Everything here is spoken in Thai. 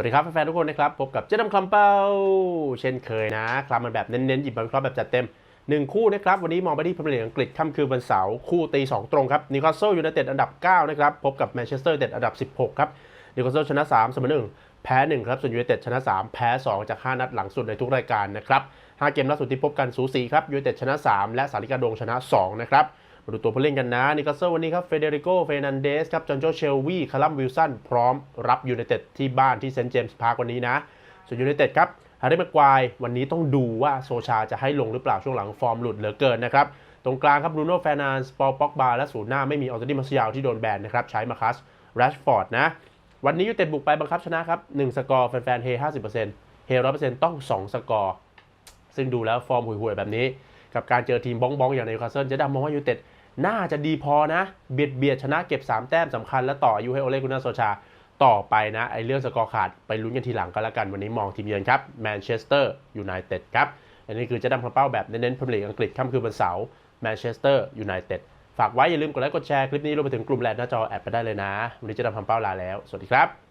วัสดีครับแฟนๆทุกคนนะครับพบกับเจ๊ดำคลำเป้า เช่นเคยนะครับมันแบบเน้นๆหยิบมาวิเคราะห์แบบจัดเต็ม 1 คู่นะครับ วันนี้มองไปที่พรีเมียร์ลีกอังกฤษค่ำคืนวันเสาร์คู่ตี 2 ตรงครับนิวคาสเซิลยูไนเต็ดอันดับ 9 นะครับ พบกับแมนเชสเตอร์ยูไนเต็ดอันดับ 16 ครับนิวคาสเซิลชนะ 3 เสมอ 1 แพ้ 1 ครับ ส่วนยูไนเต็ดชนะ 3 แพ้ 2 จาก 5 นัดหลังสุดในทุกรายการนะครับ5เกมล่าสุดที่พบกันสูสีครับยูไนเต็ดชนะ 3 และสาริกาดงชนะ2นะครับ มาดูตัวผู้เล่นกันนะนิคาสเซิลวันนี้ครับเฟเดริโกเฟนันเดสครับจอห์นโจเชลวีคาลัมวิลสันพร้อมรับยูไนเต็ดที่บ้านที่เซนต์เจมส์พาร์ควันนี้นะ ส่วนยูไนเต็ดครับฮาร์รี่แม็กควายวันนี้ต้องดูว่าโซชาจะให้ลงหรือเปล่าช่วงหลังฟอร์มหลุดเหลือเกินนะครับ ตรงกลางครับบรูโน่แฟนานสปอลป็อกบาและศูนย์หน้าไม่มีออร์เตดี้มาสยาวที่โดนแบนนะครับใช้มาคัสแรชฟอร์ดนะวันนี้ยูไนเต็ดบุกไปบังคับชนะครับ1สกอร์แฟนๆเฮ50%เฮ100%ต้อง2สกอร์ซึ่งดูแล้วฟอร์มห่วยๆแบบนี้ กับการเจอทีมบ้องๆอย่างในนิวคาสเซิลจะดำมองว่ายูไนเต็ด น่าจะดีพอนะเบียดเบียดชนะเก็บ 3 แต้มสำคัญและต่ออายุให้โอเลกุนาโซชา ต่อไปนะ ไอเรื่องสกอร์ขาดไปลุ้นกันทีหลังก็แล้วกัน วันนี้มองทีมเยือนครับแมนเชสเตอร์ยูไนเต็ดครับ อันนี้คือจะดำคำเป้าแบบเน้นๆพรีเมียร์ลีกอังกฤษค่ำคืนวันเสาร์แมนเชสเตอร์ยูไนเต็ดฝากไว้อย่าลืมกดไลค์กดแชร์คลิปนี้รวมไปถึงกลุ่มแลนหน้าจอแอดไปได้เลยนะ วันนี้จะดำคำเป้าลาแล้ว สวัสดีครับ